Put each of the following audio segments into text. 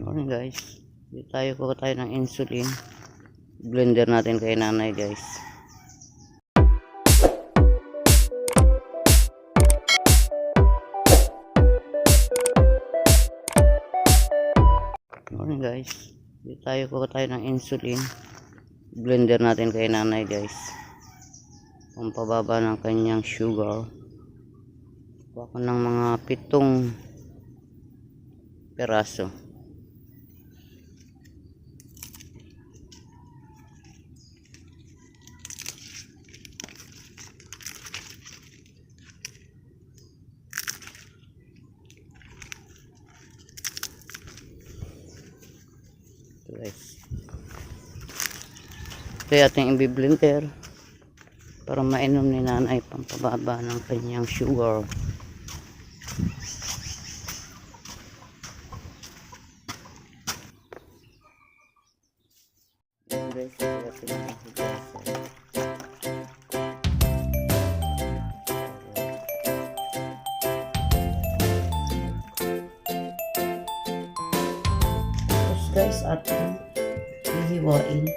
Morning guys. Dito tayo kuha tayo ng insulin. Blender natin kay nanay guys. Morning guys. Dito tayo kuha tayo ng insulin. Blender natin kay nanay guys. Pampababa ng kanyang sugar. Kuha ko ng mga pitong peraso. Guys. Yung ating i-blender para mainom ni nanay pampababa ng kanyang sugar. Guys, yung ating higasan. Hihiwain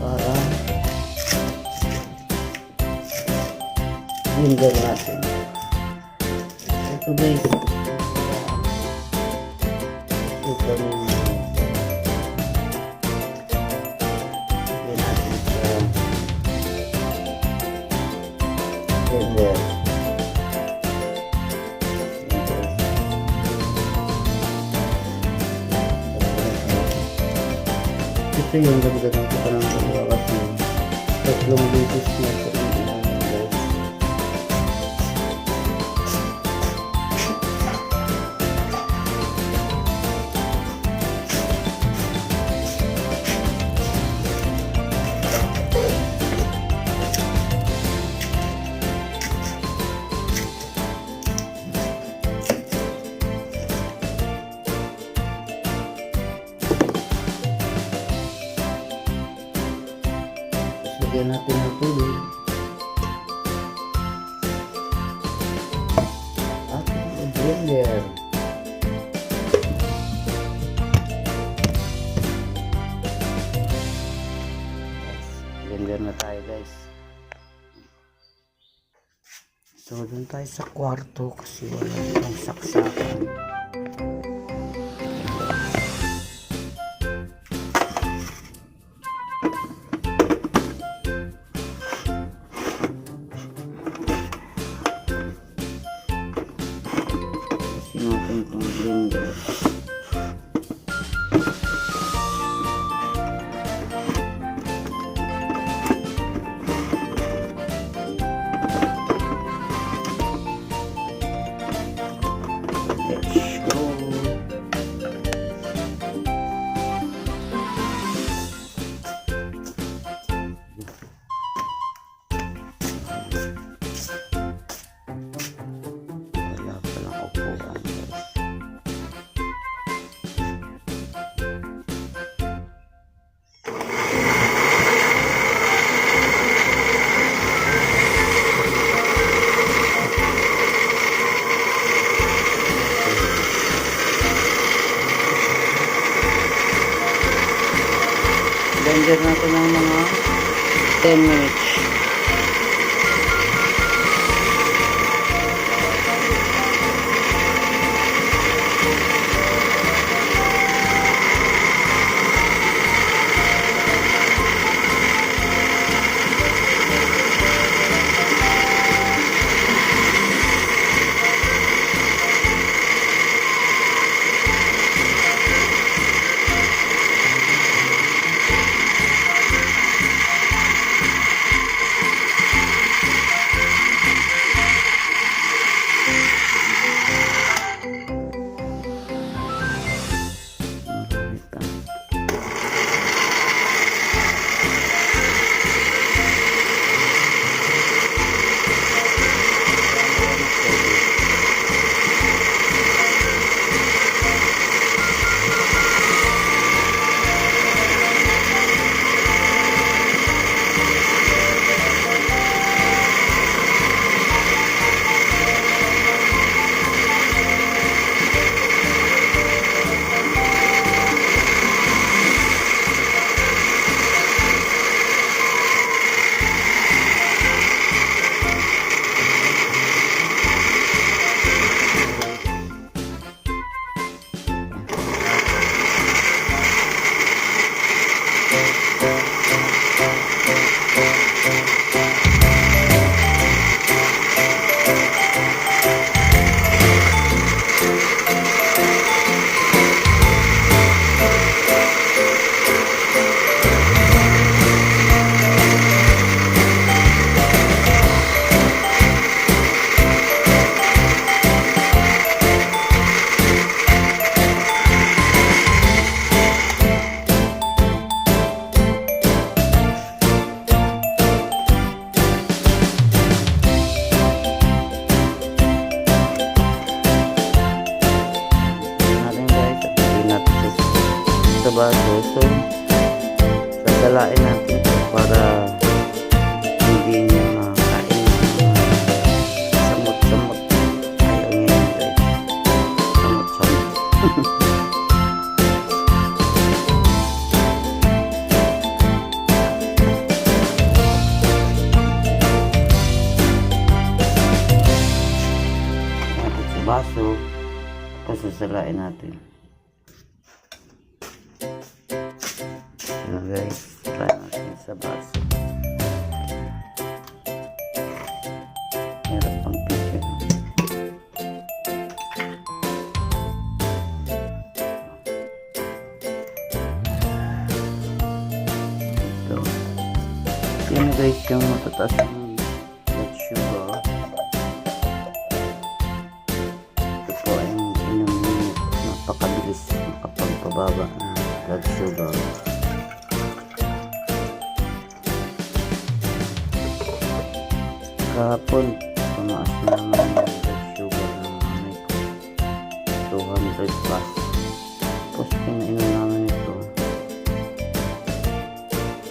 para blender natin. Ito guys, ito sa blender. Ito yung dagdagan ko pa ng dalawa kasi tatlong beses na ito lagyan natin ng tubig. At blender. Blender na tayo guys. So, dun tayo sa kwarto kasi wala itong saksakan. Blender natin ng mga 10 minutes. Baso. So, sasalain natin para hindi niya makain ng samot-samot. Ayaw niya yun guys. Samot-samot. sa baso. Tapos sasalain natin. Guys, try natin sa baso. Hirap pang picture. Ito. Yan guys yung matataas ng sugar. Ito po ay inumin napakabilis makapagpababa ng blood sugar. Kahapon, tumaas na naman yung blood sugar ng nanay ko. 200 plus. Tapos pinainom namin ito.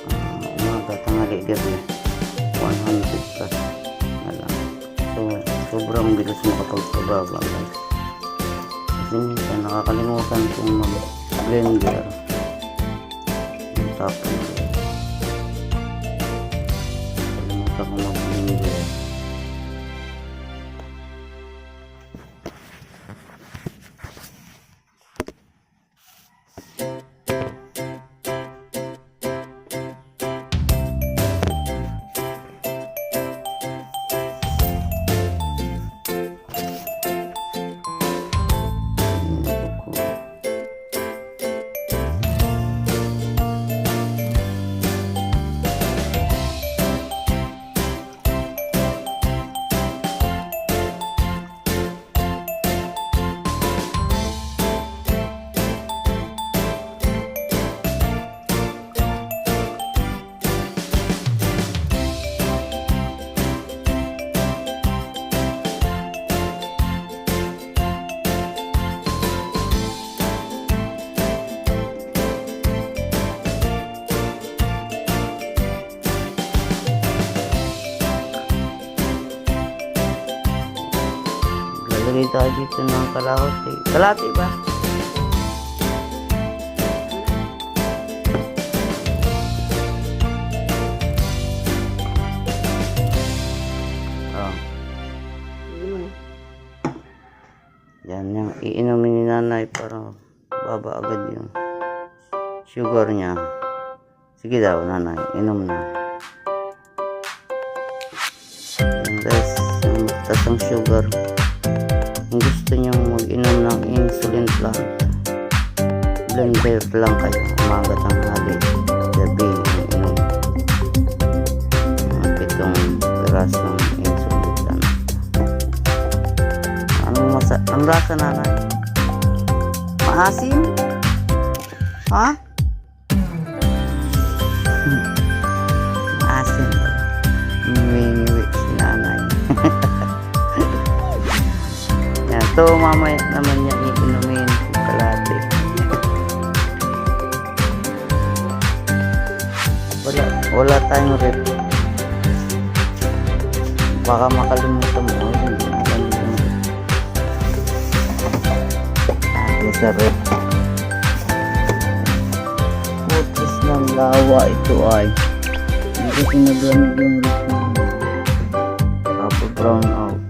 Ah, umaga, tanghali, gabi. 100 plus na lang. So, sobrang bilis makapagpababa guys. Kasi minsan nakakalimutan kong mag-blender. Yung tayo dito ng kalahoti. Kalahati ba? Oh. Yan yung iinumin ni nanay para baba agad yung sugar niya. Sige daw nanay, inom na. Yan guys, yung ang sugar. Gusto nyo mag-inom ng insulin plant, blender lang kayo. Umaga tanghali, gabi inom. Mga pitong pirasong insulin plant. Anong masa ang lasa nanay? Maasim? Ha? Maasim. So, mamaya naman niya iinumin si kalate. wala, wala tayong rep. Baka makalimutan mo. Hindi nakalimutan mo. Ah, sa rep. Putis ng lawa ito ay. Hindi kasi naglamig yung rep. Tapos brown